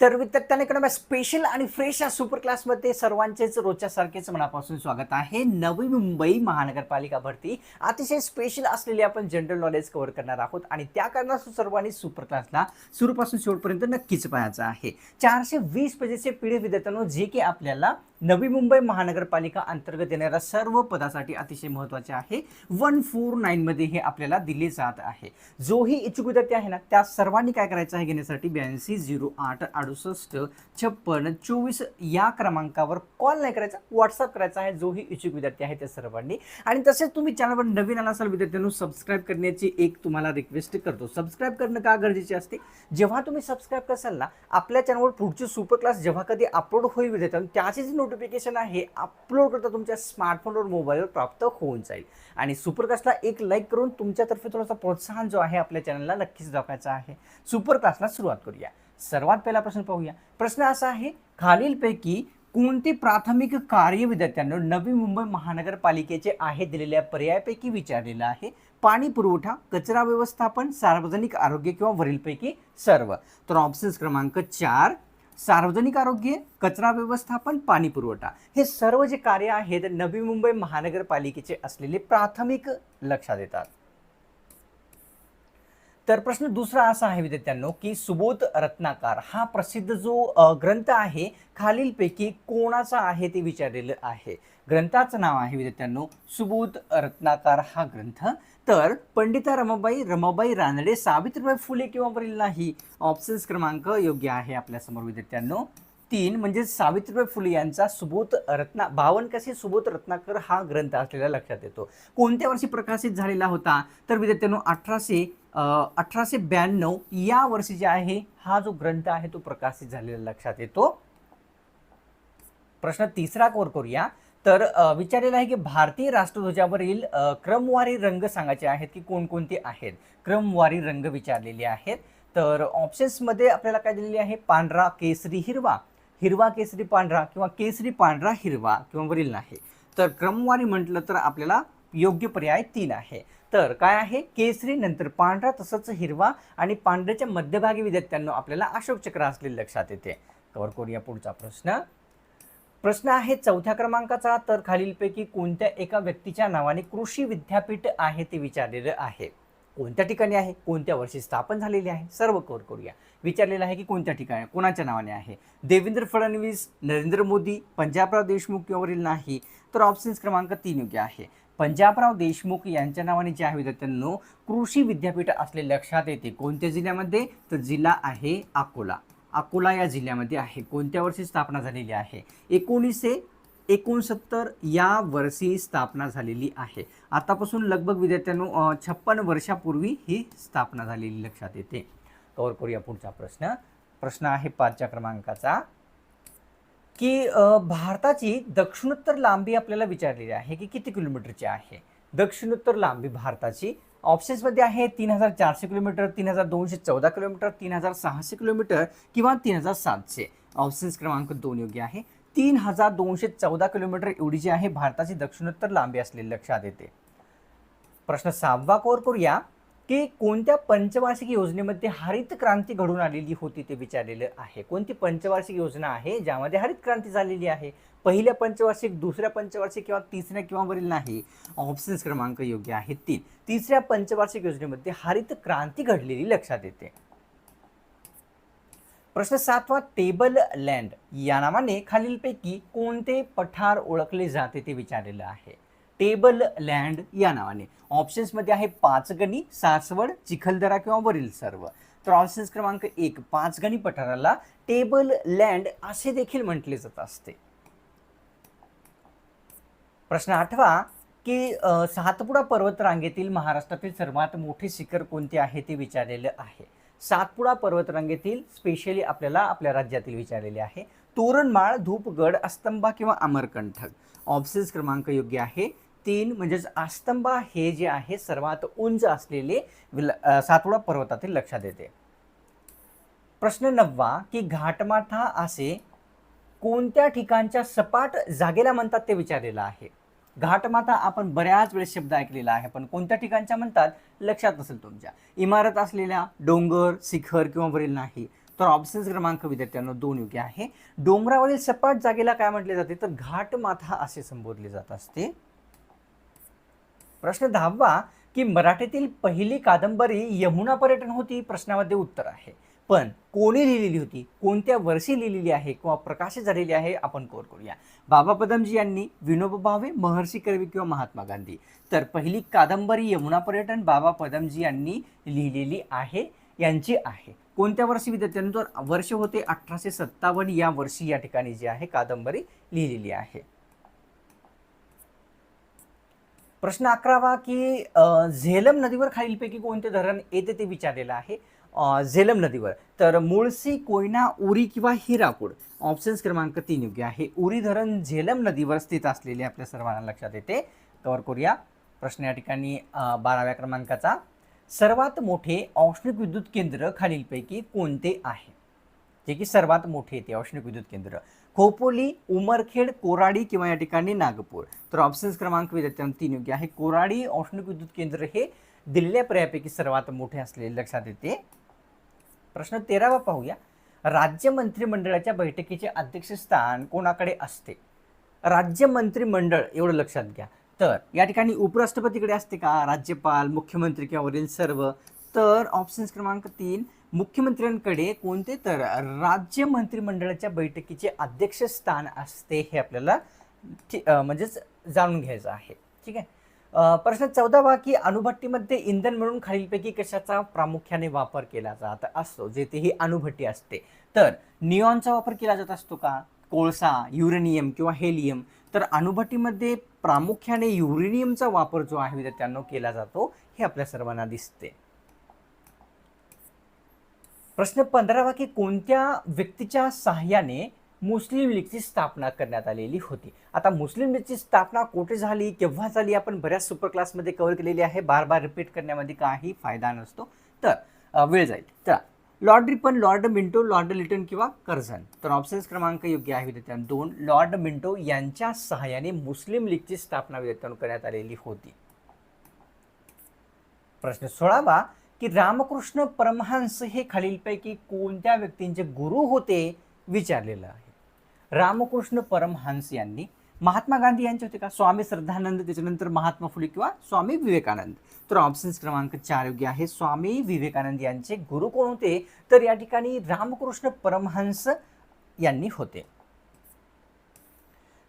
तर विद्यार्थ्यांकडे स्पेशल आणि फ्रेश या सुपर क्लासमध्ये सर्वांचेच रोजच्यासारखेच मनापासून स्वागत आहे. नवी मुंबई महानगरपालिका भरती. अतिशय स्पेशल असलेली आपण जनरल नॉलेज कव्हर करणार आहोत. आणि त्या कारणास्तव सर्वांनी सुपर क्लासला सुरूपासून शेवटपर्यंत नक्कीच पाहायचं आहे. चारशे वीस पेजेसचे पीडीएफ विद्यार्थ्यांनो जे की आपल्याला नवी मुंबई महानगरपालिका अंतर्गत येणाऱ्या सर्व पदासाठी अतिशय महत्त्वाचे आहे. वन फोर नाईनमध्ये हे आपल्याला दिले जात आहे. जोही इच्छुक विद्यार्थी आहे ना त्या सर्वांनी काय करायचं आहे घेण्यासाठी? ब्याऐंशी झिरो आठ अडुसष्ट छप्पन चोवीस या क्रमांकावर कॉल नाही करायचा व्हॉट्सअप करायचा आहे. जोही इच्छुक विद्यार्थी आहे त्या सर्वांनी. आणि तसेच तुम्ही चॅनलवर नवीन आला असाल विद्यार्थ्यांनो सबस्क्राईब करण्याची एक तुम्हाला रिक्वेस्ट करतो. सबस्क्राईब करणं का गरजेचे असते? जेव्हा तुम्ही सबस्क्राईब करसाल ना आपल्या चॅनलवर पुढची सुपर क्लास जेव्हा कधी अपलोड होईल विद्यार्थ्यांनो त्याची नोट नोटिफिकेशन आहे अपलोड करता तुमच्या स्मार्टफोनवर मोबाईलवर प्राप्त होऊन जाईल. आणि सुपरकास्टला एक लाईक करून तुमच्यातर्फे थोडासा प्रोत्साहन जो आहे आपल्या चॅनलला नक्कीच दाखवायचा आहे. सुपरकास्टला सुरुवात करूया. सर्वात पहिला प्रश्न पाहूया. प्रश्न असा आहे खालीलपैकी कोणते प्राथमिक कार्य विद्यार्थ्यांना नवी मुंबई महानगरपालिकेचे आहे दिलेल्या पर्यायापैकी विचारलेलं आहे? पाणी पुरवठा कचरा व्यवस्थापन सार्वजनिक आरोग्य किंवा वरीलपैकी सर्व. तर ऑप्शन्स क्रमांक चार सार्वजनिक आरोग्य कचरा व्यवस्थापन पाणी पुरवठा. हे सर्व जे कार्य आहेत नवी मुंबई महानगरपालिकेचे असलेले प्राथमिक लक्षात येतात. तर प्रश्न दुसरा असा आहे विद्यार्थ्यांनो की सुबोध रत्नाकार हा प्रसिद्ध जो ग्रंथ आहे खालीलपैकी कोणाचा आहे ते विचारलेलं आहे? ग्रंथाचं नाव आहे विद्यार्थ्यांनो सुबोध रत्नाकार हा ग्रंथ. तर पंडिता रमाबाई रमाबाई रानडे सावित्रीबाई फुले किंवा वरील नाही ऑप्शन्स क्रमांक योग्य आहे आपल्यासमोर विद्यार्थ्यांनो. तीन म्हणजे सावित्रीबाई फुले यांचा सुबोध रत्ना बावन कसे सुबोध रत्नाकर हा ग्रंथ असलेला लक्षात येतो. कोणत्या वर्षी प्रकाशित झालेला होता? तर विद्यार्थ्यांनो अठराशे अठराशे ब्याण्णव या वर्षी जे आहे हा जो ग्रंथ आहे तो प्रकाशित झालेला लक्षात येतो. प्रश्न तिसरा कोर करूया. तर विचारलेलं विचारलेला आहे की भारतीय राष्ट्रध्वजावरील क्रमवारी रंग सांगायचे आहेत की कोणकोणते आहेत? क्रमवारी रंग विचारलेले आहेत. तर ऑप्शन्समध्ये आपल्याला काय दिलेले आहे? पांढरा केसरी हिरवा. हिरवा केसरी पांढरा किंवा केसरी पांढरा हिरवा किंवा वरील नाही. तर क्रमवारी म्हटलं तर आपल्याला योग्य पर्याय तीन आहे. तर काय आहे? केसरी नंतर पांढरा तसंच हिरवा आणि पांढऱ्याच्या मध्यभागी विद्यार्थ्यांना आपल्याला अशोक चक्र असलेले लक्षात येते. कवर करूया पुढचा प्रश्न. प्रश्न आहे चौथ्या क्रमांकाचा तर खालीलपैकी कोणत्या एका व्यक्तीच्या नावाने कृषी विद्यापीठ आहे ते विचारलेलं आहे. कोणत्या ठिकाणी आहे? कोणत्या वर्षी स्थापन झालेली आहे? सर्व कवर करूया. विचारलेलं आहे की कोणत्या ठिकाणी कोणाच्या नावाने आहे? देवेंद्र फडणवीस नरेंद्र मोदी पंजाबराव देशमुख किंवा नाही तर ऑप्शन्स क्रमांक तीन योग्य आहे. पंजाबराव देशमुख यांच्या नावाने जे आहे विद्यार्थ्यांनो कृषी विद्यापीठ असले लक्षात येते. कोणत्या जिल्ह्यामध्ये? तर जिल्हा आहे अकोला. अकोला या जिल्ह्यामध्ये आहे. कोणत्या वर्षी स्थापना झालेली आहे? एकोणीसशे एकोणसत्तर या वर्षी स्थापना झालेली आहे. आतापासून लगभग विद्यार्थ्यांनो छप्पन वर्षापूर्वी ही स्थापना झालेली लक्षात येते. कवर करूया पुढचा प्रश्न. प्रश्न आहे पाचच्या क्रमांकाचा. की भारताची दक्षिणोत्तर लांबी आपल्याला विचारलेली आहे की किती किलोमीटरची आहे? दक्षिणोत्तर लांबी भारताची ऑप्शन्समध्ये आहे तीन हजार चारशे किलोमीटर तीन हजार दोनशे चौदा किलोमीटर तीन हजार सहाशे किलोमीटर किंवा तीन हजार सातशे. ऑप्शन्स क्रमांक दोन योग्य आहे. तीन हजार दोनशे चौदा किलोमीटर एवढी जी आहे भारताची दक्षिणोत्तर लांबी असलेली लक्षात येते. प्रश्न सहावा कोर करूया की कोणत्या पंचवार्षिक योजनेमध्ये हरित क्रांती घडून आलेली होती ते विचारलेलं आहे. कोणती पंचवार्षिक योजना आहे ज्यामध्ये हरित क्रांती झालेली आहे? पहिल्या पंचवार्षिक दुसऱ्या पंचवार्षिक किंवा तिसऱ्या किंवा वरील नाही? ऑप्शन्स क्रमांक योग्य आहे तीन. तिसऱ्या पंचवार्षिक योजनेमध्ये हरित क्रांती घडलेली लक्षात येते. प्रश्न सातवा टेबल लँड या नावाने खालीलपैकी कोणते पठार ओळखले जाते ते विचारलेलं आहे. टेबल लँड या नावाने. ऑप्शन्समध्ये आहे पाचगणी सासवड चिखलदरा किंवा वरील सर्व. तर ऑप्शन्स क्रमांक एक पाचगणी पठाराला टेबल लँड असे देखील म्हटले जात असते. प्रश्न आठवा की सातपुडा पर्वतरांगेतील महाराष्ट्रातील सर्वात मोठे शिखर कोणते आहे ते विचारलेलं आहे. सातपुडा पर्वतरांगेतील स्पेशली आपल्याला आपल्या राज्यातील विचारलेले आहे. तोरणमाळ धूपगड अस्तंबा किंवा अमरकंठक. ऑप्शन्स क्रमांक योग्य आहे. तीन म्हणजेच अस्तंबा हे जे आहे सर्वात उंच असलेले विल- सातपुडा पर्वतातील लक्षात येते. प्रश्न नववा की घाटमाथा असे कोणत्या ठिकाणच्या सपाट जागेला म्हणतात ते विचारलेलं आहे. घाटमाथा आपण बऱ्याच वेळेस शब्द ऐकलेला आहे पण कोणत्या ठिकाणच्या म्हणतात? लक्षात नसेल तुमच्या. इमारत असलेल्या डोंगर शिखर किंवा वरील नाही. तर ऑप्शन क्रमांक विद्यार्थ्यांना दोन योग्य आहे. डोंगरावरील सपाट जागेला काय म्हटले जाते? तर घाट माथा असे संबोधले जात असते. प्रश्न दहावा की मराठीतील पहिली कादंबरी यमुना पर्यटन होती? प्रश्नामध्ये उत्तर आहे. पण कोणी लिहिलेली होती कोणत्या वर्षी लिहिलेली आहे किंवा प्रकाशित झालेली आहे आपण कोर करूया. बाबा पदमजी यांनी विनोबा भावे महर्षी कर्वे किंवा महात्मा गांधी. तर पहिली कादंबरी यमुना पर्यटन बाबा पदमजी यांनी लिहिलेली आहे यांची आहे. कोणत्या वर्षी विद्यार्थ्यांनी वर्ष होते अठराशे सत्तावन्न या वर्षी या ठिकाणी जी आहे कादंबरी लिहिलेली आहे. प्रश्न अकरावा की झेलम नदीवर खालीलपैकी कोणते धरण येते ते विचारलेलं आहे. झेलम नदीवर. तर मुळसी कोयना उरी किंवा हिराकूड ऑप्शन्स क्रमांक तीन योग्य आहे. उरी धरण झेलम नदीवर स्थित असलेले आपल्या सर्वांना लक्षात येते. कवर करूया. प्रश्न या ठिकाणी बाराव्या क्रमांकाचा. सर्वात मोठे औष्णिक विद्युत केंद्र खालीलपैकी कोणते आहे? जे की सर्वात मोठे येते औष्णिक विद्युत केंद्र. खोपोली उमरखेड कोराडी किंवा या ठिकाणी नागपूर. तर ऑप्शन्स क्रमांक विद्यार्थ्यांना तीन योग्य आहे. कोराडी औष्णिक विद्युत केंद्र हे दिलेल्या पर्यायापैकी सर्वात मोठे असलेले लक्षात येते. प्रश्न तेरावा पाहूया. राज्य मंत्रिमंडळाच्या बैठकीचे अध्यक्षस्थान कोणाकडे असते? राज्य मंत्रिमंडळ एवढं लक्षात घ्या. तर या ठिकाणी उपराष्ट्रपतीकडे असते का? राज्यपाल मुख्यमंत्री किंवा वरील सर्व? तर ऑप्शन्स क्रमांक तीन मुख्यमंत्र्यांकडे कोणते? तर राज्य मंत्रिमंडळाच्या बैठकीचे अध्यक्षस्थान असते हे आपल्याला म्हणजेच जाणून घ्यायचं आहे. ठीक आहे? प्रश्न चौदावा की अणुभट्टीमध्ये इंधन म्हणून खालीलपैकी कशाचा प्रामुख्याने वापर केला जात असतो? जेथे ही अणुभट्टी असते. तर नियॉनचा वापर केला जात असतो का? कोळसा युरेनियम किंवा हेलियम. तर अणुभट्टीमध्ये प्रामुख्याने युरेनियमचा वापर जो आहे विद्यार्थ्यांनो केला जातो हे आपल्या सर्वांना दिसते. प्रश्न पंधरावा की कोणत्या व्यक्तीच्या सहाय्याने मुस्लिम लीगची स्थापना करण्यात आलेली होती. आता मुस्लिम लीगची स्थापना कुठे झाली केव्हा झाली आपण बऱ्याच सुपर क्लासमध्ये कव्हर केलेली आहे. बार बार रिपीट करण्यामध्ये काही फायदा नसतो. तर वेळ जाईल. तर Lord Ripon Lord Minto Lord Lytton किंवा कर्झन तर ऑप्शन्स क्रमांक योग्य आहे विद्यार्थ्यांनो. दोन लॉर्ड मिंटो यांच्या सहाय्याने मुस्लिम लीगची स्थापना विद्यार्थ्यांनो करण्यात आलेली होती. प्रश्न सोळावा की रामकृष्ण परमहंस हे खालीलपैकी कोणत्या व्यक्तींचे गुरु होते? विचारलेलं आहे. रामकृष्ण परमहंस यांनी महात्मा गांधी यांचे होते का? स्वामी श्रद्धानंद त्याच्यानंतर महात्मा फुले किंवा स्वामी विवेकानंद. तर ऑप्शन्स क्रमांक चार योग्य आहे. स्वामी विवेकानंद यांचे गुरु कोण होते? तर या ठिकाणी रामकृष्ण परमहंस यांनी होते.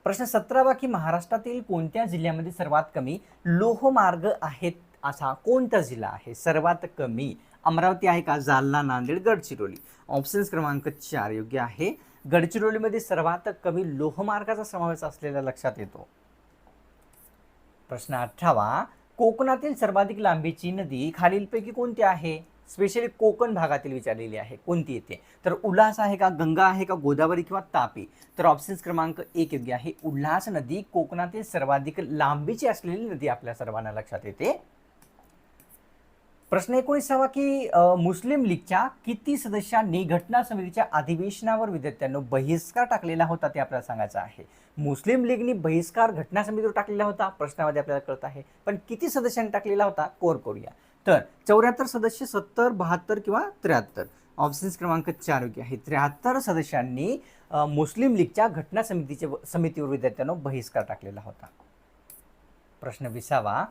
प्रश्न सतरावा की महाराष्ट्रातील कोणत्या जिल्ह्यामध्ये सर्वात कमी लोहमार्ग आहेत असा कोणता जिल्हा आहे? सर्वात कमी अमरावती आहे का? जालना नांदेड गडचिरोली. ऑप्शन्स क्रमांक चार योग्य आहे. गडचिरोलीमध्ये सर्वात कमी लोहमार्गाचा समावेश असलेला लक्षात येतो. प्रश्न अठरावा कोकणातील सर्वाधिक लांबीची नदी खालीलपैकी कोणती आहे? स्पेशली कोकण भागातील विचारलेली आहे. कोणती येते? तर उल्हास आहे का गंगा आहे का गोदावरी किंवा तापी? तर ऑप्शन्स क्रमांक एक योग्य आहे. उल्हास नदी कोकणातील सर्वाधिक लांबीची असलेली नदी आपल्या सर्वांना लक्षात येते. प्रश्न एकोणीसावा की मुस्लिम लीगच्या किती सदस्यांनी घटना समितीच्या अधिवेशनावर विद्यार्थ्यांनो बहिष्कार टाकलेला होता ते आपल्याला सांगायचं आहे. मुस्लिम लीगनी बहिष्कार घटना समितीवर टाकलेला होता प्रश्नामध्ये आपल्याला कळत आहे. पण किती सदस्यांनी टाकलेला होता? कोर करूया. तर चौऱ्याहत्तर सदस्य सत्तर बहात्तर किंवा त्र्याहत्तर. ऑप्शन्स क्रमांक चार योग्य आहे. त्र्याहत्तर सदस्यांनी मुस्लिम लीगच्या घटना समितीचे समितीवर विद्यार्थ्यांनो बहिष्कार टाकलेला होता. प्रश्न विसावा.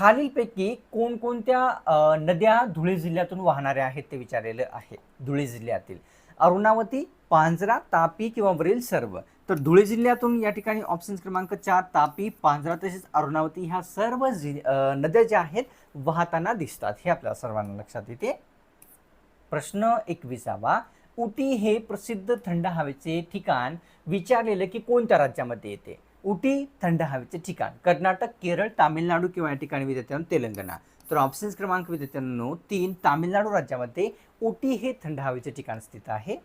खालीलपैकी कोणकोणत्या नद्या धुळे जिल्ह्यातून वाहणाऱ्या आहेत ते विचारलेलं आहे. धुळे जिल्ह्यातील अरुणावती पांजरा तापी किंवा वरील सर्व. तर धुळे जिल्ह्यातून या ठिकाणी ऑप्शन क्रमांक चार तापी पांजरा तसेच अरुणावती ह्या सर्व जि नद्या ज्या आहेत वाहताना दिसतात. हे आपल्या सर्वांना लक्षात येते. प्रश्न एकविसावा. उटी हे प्रसिद्ध थंड हवेचे ठिकाण विचारलेलं की कोणत्या राज्यामध्ये येते? उटी थंड हवेचे ठिकाण. कर्नाटक केरळ तामिळनाडू किंवा या ठिकाणी विद्यार्थ्यांनो तेलंगणा. तर ऑप्शन्स क्रमांक विद्यार्थ्यांनो तीन तामिळनाडू राज्यामध्ये उटी हे थंड हवेचे ठिकाण स्थित आहे.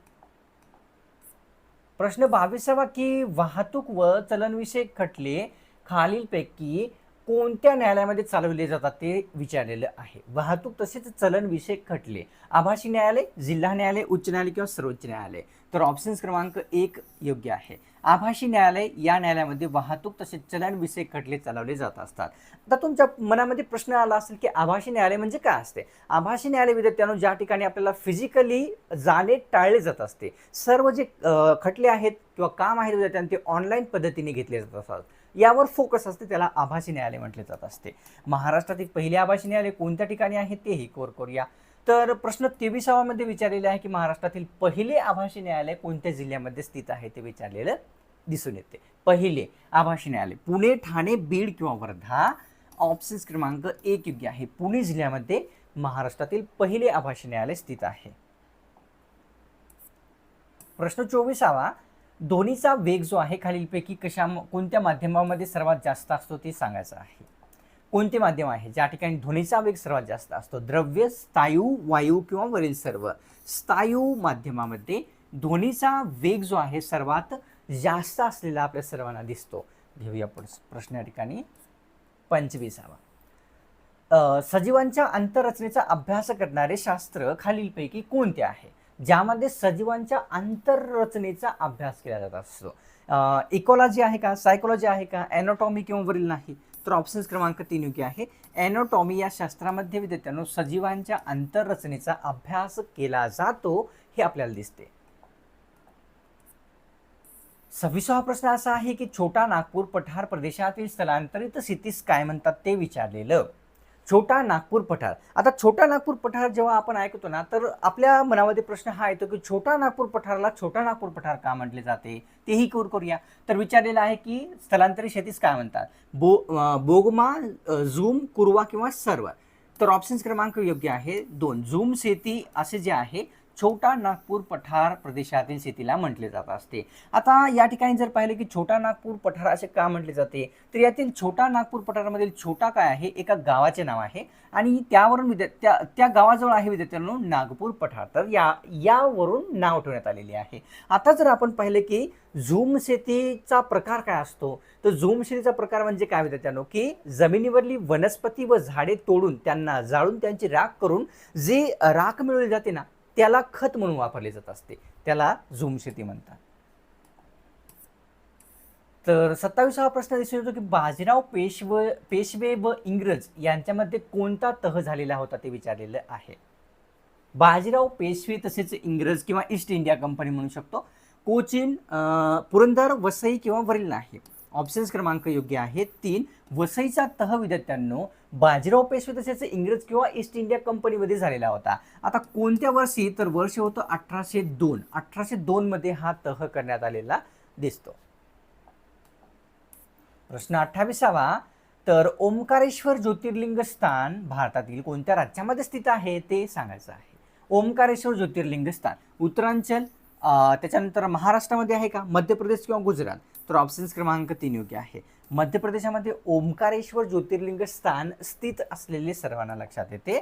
प्रश्न बावीसावा की वाहतूक व चलनविषयक खटले खालीलपैकी कोणत्या न्यायालयामध्ये चालवले जातात ते विचारलेलं आहे. वाहतूक तसेच चलनविषयक खटले आभासी न्यायालय जिल्हा न्यायालय उच्च न्यायालय किंवा सर्वोच्च न्यायालय. तर ऑप्शन क्रमांक एक योग्य आहे. आभासी न्यायालय या न्यायालयामध्ये वाहतूक तसेच चलनविषयक खटले चालवले जात असतात. आता तुमच्या मनामध्ये प्रश्न आला असेल की आभासी न्यायालय म्हणजे काय असते? आभासी न्यायालय विद्यार्थ्यांनो ज्या ठिकाणी आपल्याला फिजिकली जाणे टाळले जात असते सर्व जे खटले आहेत किंवा काम आहेत विद्यार्थ्यांना ते ऑनलाईन पद्धतीने घेतले जात असतात. यावर फोकस असते त्याला आभासी न्यायालय म्हटले जात असते. महाराष्ट्रातील पहिले आभासी न्यायालय कोणत्या ठिकाणी आहे? तेही कोर करूया तर प्रश्न तेविसावामध्ये विचारलेले आहे की महाराष्ट्रातील पहिले आभासी न्यायालय कोणत्या जिल्ह्यामध्ये स्थित आहे ते विचारलेलं दिसून येते. पहिले आभासी न्यायालय पुणे ठाणे बीड किंवा वर्धा ऑप्शन क्रमांक एक योग्य आहे. पुणे जिल्ह्यामध्ये महाराष्ट्रातील पहिले आभासी न्यायालय स्थित आहे. प्रश्न चोवीसावा ध्वनीचा वेग जो आहे खालीलपैकी कशा कोणत्या माध्यमामध्ये सर्वात जास्त असतो ते सांगायचं आहे. कोणते माध्यम आहे? ज्या ठिकाणी ध्वनीचा वेग सर्वात जास्त असतो. द्रव्य स्थायू वायू किंवा वरील सर्व. स्थायू माध्यमामध्ये ध्वनीचा वेग जो आहे सर्वात जास्त असलेला आपल्या सर्वांना दिसतो. घेऊया पुढचं प्रश्न या ठिकाणी. पंचवीसावा. सजीवांच्या अंतररचनेचा अभ्यास करणारे शास्त्र खालीलपैकी कोणते आहे? ज्यामध्ये सजीवांच्या आंतररचनेचा अभ्यास केला जात असतो. इकॉलॉजी आहे का? सायकोलॉजी आहे का? ॲनॉटॉमी किंवा वरील नाही. तर ऑप्शन क्रमांक तीन योग्य आहे. ॲनोटॉमी या शास्त्रामध्ये विद्यार्थ्यांनो सजीवांच्या आंतररचनेचा अभ्यास केला जातो हे आपल्याला दिसते. सव्वीसावा प्रश्न असा आहे की छोटा नागपूर पठार प्रदेशातील स्थलांतरित स्थितीस काय म्हणतात ते विचारलेलं. छोटा नागपूर पठार. आता छोटा नागपूर पठार जेव्हा आपण ऐकतो ना तर आपल्या मनामध्ये प्रश्न हा येतो की छोटा नागपूर पठाराला छोटा नागपूर पठार का म्हटले जाते? तेही कूर करूया. तर विचारलेलं आहे की स्थलांतरित शेतीस काय म्हणतात? बो बोगमा झूम कुरवा किंवा सर्व. तर ऑप्शन्स क्रमांक योग्य आहे दोन. झूम शेती असे जे आहे छोटा नागपूर पठार प्रदेशातील शेतीला म्हटले जात असते. आता या ठिकाणी जर पाहिलं की छोटा नागपूर पठार असे का म्हटले जाते? तर यातील छोटा नागपूर पठारामधील छोटा काय आहे? एका गावाचे नाव आहे आणि त्यावरून विद्या त्या त्या गावाजवळ आहे विद्यार्थ्यांनो नागपूर पठार. तर या यावरून नाव ठेवण्यात आलेले आहे. आता जर आपण पाहिलं की झूम शेतीचा प्रकार काय असतो? तर झूम शेतीचा प्रकार म्हणजे काय विद्यार्थ्यांनो? की जमिनीवरली वनस्पती व झाडे तोडून त्यांना जाळून त्यांची राख करून जे राख मिळवली जाते ना त्याला खत म्हणून वापरले जात असते. त्याला झूम शेती म्हणतात. तर सत्तावीसावा प्रश्न दिसून येतो की बाजीराव पेशव पेशवे व इंग्रज यांच्यामध्ये कोणता तह झालेला होता ते विचारलेलं आहे. बाजीराव पेशवे तसेच इंग्रज किंवा ईस्ट इंडिया कंपनी म्हणू शकतो. कोचिन पुरंदर वसई किंवा वरील नाही. ऑप्शन्स क्रमांक योग्य आहे तीन वसईचा तह विद्यार्थ्यांनो बाजीराव पेशवे तसेच इंग्रज किंवा ईस्ट इंडिया कंपनीमध्ये झालेला होता. आता कोणत्या वर्षी? तर वर्ष होतं अठराशे दोन. अठराशे दोनमध्ये हा तह करण्यात आलेला दिसतो. प्रश्न अठ्ठावीसावा. तर ओंकारेश्वर ज्योतिर्लिंग स्थान भारतातील कोणत्या राज्यामध्ये स्थित आहे? ते सांगायचं आहे. ओंकारेश्वर ज्योतिर्लिंग स्थान. उत्तरांचल त्याच्यानंतर महाराष्ट्रामध्ये आहे का? मध्य प्रदेश किंवा गुजरात. तर ऑप्शन्स क्रमांक तीन योग्य आहे. मध्य प्रदेशामध्ये ओंकारेश्वर ज्योतिर्लिंग स्थान स्थित असलेले सर्वांना लक्षात येते.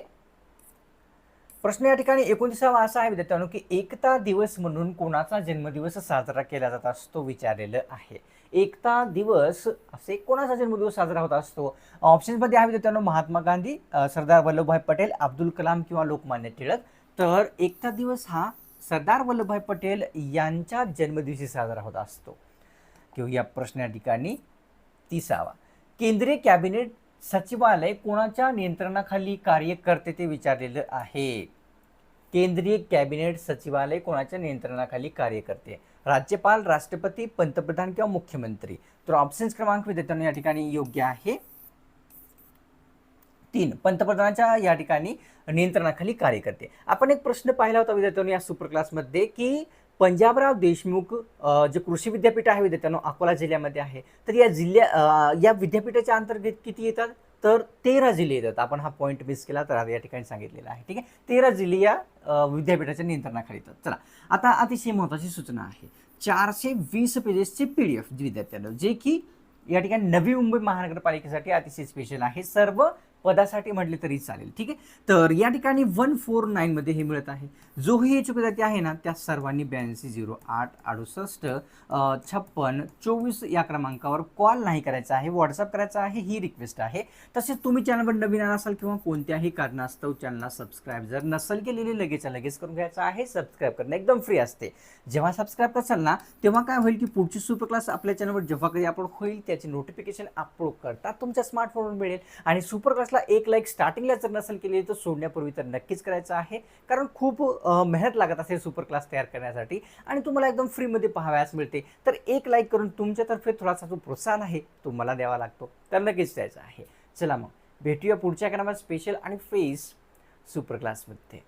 प्रश्न या ठिकाणी एकोणतीसावा असा आहे विद्यार्थ्यांनो की एकता दिवस म्हणून कोणाचा जन्मदिवस साजरा केला जात असतो विचारलेलं आहे. एकता दिवस असे कोणाचा जन्मदिवस साजरा होत असतो? ऑप्शन्समध्ये आहे विद्यार्थ्यांनो महात्मा गांधी सरदार वल्लभभाई पटेल अब्दुल कलाम किंवा लोकमान्य टिळक. तर एकता दिवस हा सरदार वल्लभभाई पटेल यांच्या जन्मदिवशी साजरा होत असतो. घेऊया प्रश्न या ठिकाणी. तिसावा. केंद्रीय कॅबिनेट सचिवालय कोणाच्या नियंत्रणाखाली कार्य करते ते विचारलेलं आहे? केंद्रीय कॅबिनेट सचिवालय कोणाच्या नियंत्रणाखाली कार्य करते राज्यपाल राष्ट्रपती पंतप्रधान किंवा मुख्यमंत्री? तर ऑप्शन्स क्रमांक विद्यार्थ्यांना या ठिकाणी योग्य आहे. तीन पंतप्रधानाच्या या ठिकाणी नियंत्रणाखाली कार्य करते आपण एक प्रश्न पाहिला होता विद्यार्थ्यांनी या सुपर क्लासमध्ये की पंजाबराव देशमुख जे कृषी विद्यापीठ आहे विद्यार्थ्यांनो अकोला जिल्ह्यामध्ये आहे. तर या जिल्ह्या या विद्यापीठाच्या अंतर्गत किती येतात? तर तेरा जिल्हे येतात. आपण हा पॉईंट मिस केला तर या ठिकाणी सांगितलेला आहे. ठीक आहे? तेरा जिल्हे या विद्यापीठाच्या नियंत्रणाखाली येतात. चला. आता अतिशय महत्त्वाची सूचना आहे. चारशे वीस पेजेसचे पी डी एफ विद्यार्थ्यांना जे की या ठिकाणी नवी मुंबई महानगरपालिकेसाठी अतिशय स्पेशल आहे. सर्व पदासाठी म्हटले तरी चालेल. ठीक आहे? तर या ठिकाणी वन फोर नाईनमध्ये हे मिळत आहे. जोही इच्छुक विद्यार्थी आहे ना त्या सर्वांनी ब्याऐंशी झिरो आठ अडुसष्ट छप्पन चोवीस या क्रमांकावर कॉल नाही करायचा आहे व्हॉट्सअप करायचा आहे ही रिक्वेस्ट आहे. तसेच तुम्ही चॅनलवर नवीन आला असाल किंवा कोणत्याही कारणास्तव चॅनलला सबस्क्राईब जर नसेल केलेली लगेच लगेच करून घ्यायचं आहे. सबस्क्राईब करणं एकदम फ्री असते. जेव्हा सबस्क्राईब करसाल ना तेव्हा काय होईल की पुढची सुपर क्लास आपल्या चॅनलवर जेव्हा कधी अपलोड होईल त्याची नोटिफिकेशन अपलोड करता तुमच्या स्मार्टफोनवर मिळेल. आणि सुपर क्लास क्लासला एक लाईक स्टार्टिंगला जर नसेल केली तर सोडण्यापूर्वी तर नक्कीच करायचं आहे. कारण खूप मेहनत लागत असेल सुपर क्लास तयार करण्यासाठी आणि तुम्हाला एकदम फ्रीमध्ये पाहावयास मिळते. तर एक लाईक करून तुमच्यातर्फे थोडासा जो प्रोत्साहन आहे तो मला द्यावा लागतो. तर नक्कीच द्यायचा आहे. चला मग भेटूया पुढच्या क्रमात स्पेशल आणि फेस सुपर क्लासमध्ये